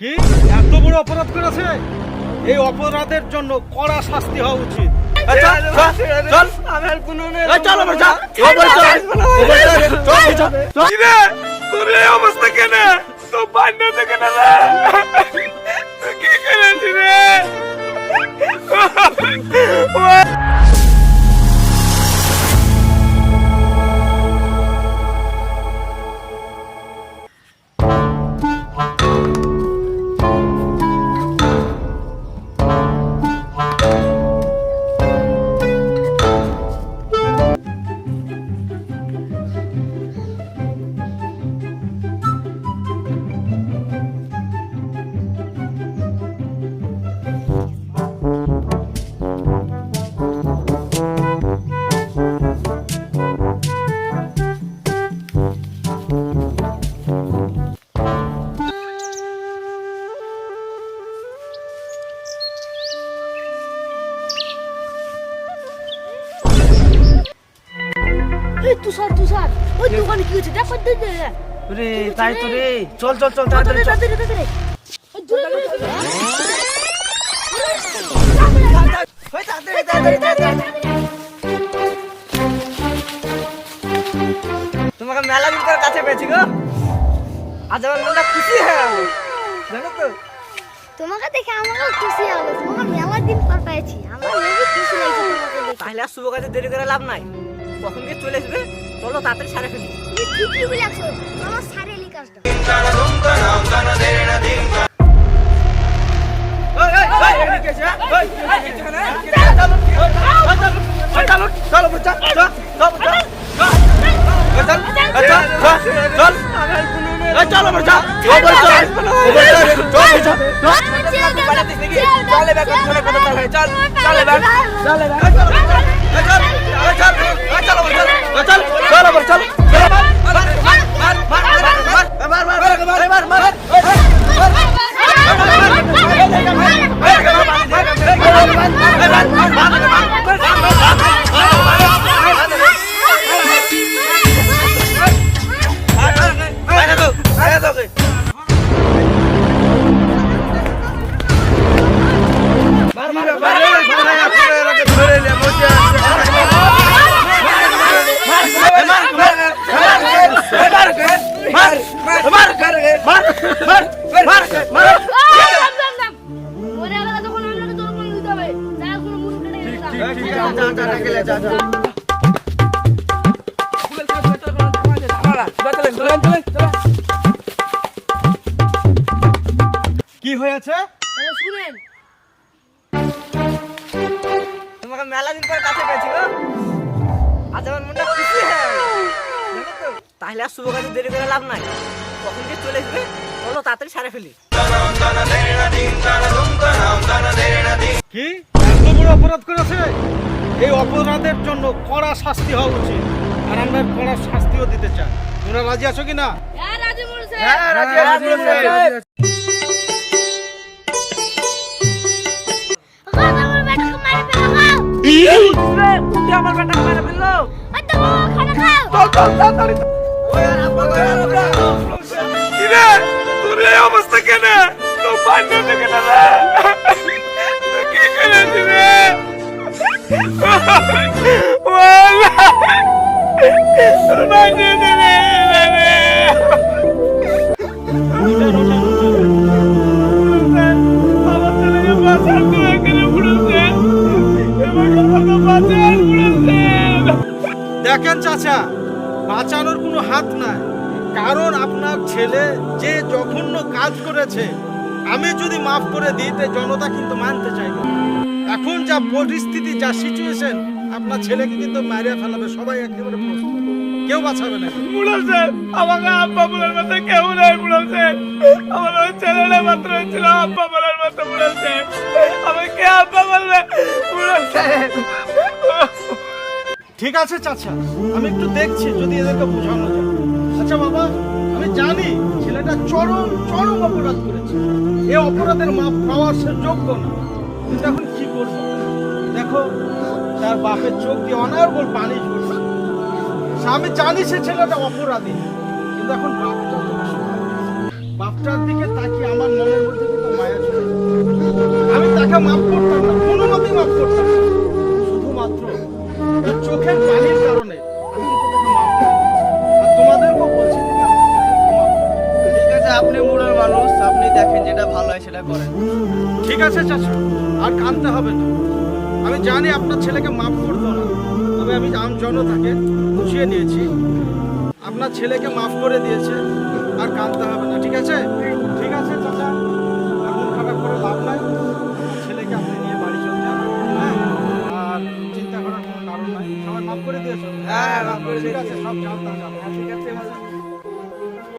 কি এত বড় অপরাধ করেছে এই অপরাধের জন্য কড়া শাস্তি হওয়া উচিত আচ্ছা, চল, চল। চল তুষার তুষার। ওই দোকানে কি হচ্ছে? দেখ রে তাই তো রে চল চল চল তাড়াতাড়ি তাড়াতাড়ি তোমাকে মেলা দিন পর কাছে পেয়েছি গো। আজ আমার মনটা খুশি হয়ে গেল। জানো তো? তোমাকে দেখে আমারও খুশি হলো তোমাকে মেলা দিন পর পেয়েছি। আমার খুশি লাগছে তোমাকে দেখে। তাহলে শুভ কাজে দেরি করে লাভ নাই। কখন গিয়ে চলে আসবে চলো তাড়াতাড়ি সারে ফেলি ঠিকই বলেছ আমার সারে এলি কাজটা চলো বেটা চলো বেটা চলো বেটা চলো বেটা চলো বেটা চলো বেটা Kaçar! Kaçar! Kaçar! Kaçar! কি হয়েছে? শুনেন। তোমাকে মেলা দিন পর কাছে পেয়েছি গো। আজ আমার মনটা খুশি? তাহলে আর শুভ কাজে দেরি করে লাভ নাই। কখন গিয়ে চলে আসবে চলো তাড়াতাড়ি সারে ফেলি। কি? এত বড় অপরাধ করেছে? এই অপরাধের জন্য কড়া শাস্তি হওয়া উচিত। আর আমরা কড়া শাস্তিও দিতে চাই। তোমরা রাজি আছো কিনা? হ্যাঁ, কেন? দেখেন চাচা, বাঁচানোর কোনো হাত নাই। কারণ আপনার ছেলে যে জঘন্য কাজ করেছে, আমি যদি মাফ করে দিই, তো জনতা কিন্তু মানতে চাইবে। এখন যা পরিস্থিতি, যা সিচুয়েশন আপনার ছেলেকে কিন্তু মারিয়া ফেলাবে। সবাই একেবারে প্রস্তুত। কেউ বাঁচাবে না। বুড়াছে আমাকে আব্বা বলার মতো কেউ নাই বুড়াছে আমার ওই ছেলেটা মাত্র ছিল আব্বা বলার মতো বুড়াছে আমাকে কে আব্বা বলবে বুড়াছে ঠিক আছে চাচা। আমি একটু দেখছি যদি এদেরকে বোঝানো যায়। আচ্ছা বাবা আমি জানি ছেলেটা চরম চরম অপরাধ করেছে। এই অপরাধের মাপ পাওয়ার সে যোগ্য না। কিন্তু এখন কি করব? দেখো তার বাপের চোখ দিয়ে অনার্গল পানি ঝরছে। আমি জানি সে ছেলেটা অপরাধী। কিন্তু এখন বাপটা বাপটার দিকে তাকিয়ে আমার মনের মধ্যে ছেলেকে মাফ করতাম না কোনো মতেই মাফ করতাম না। শুধুমাত্র চোখের পানির কারণে আমি কিন্তু তাকে মাফ আর তোমাদেরকেও বলছি। ঠিক আছে আপনি মানুষ আপনি দেখেন যেটা ভালো হয় সেটা করেন। ঠিক আছে চাচা। আর কানতে হবে না। আমি জানি আপনার ছেলেকে মাফ করব না। তবে আমি আম জনতাকে বুঝিয়ে দিয়েছি। আপনার ছেলেকে মাফ করে দিয়েছে, আর কানতে হবে না, ঠিক আছে?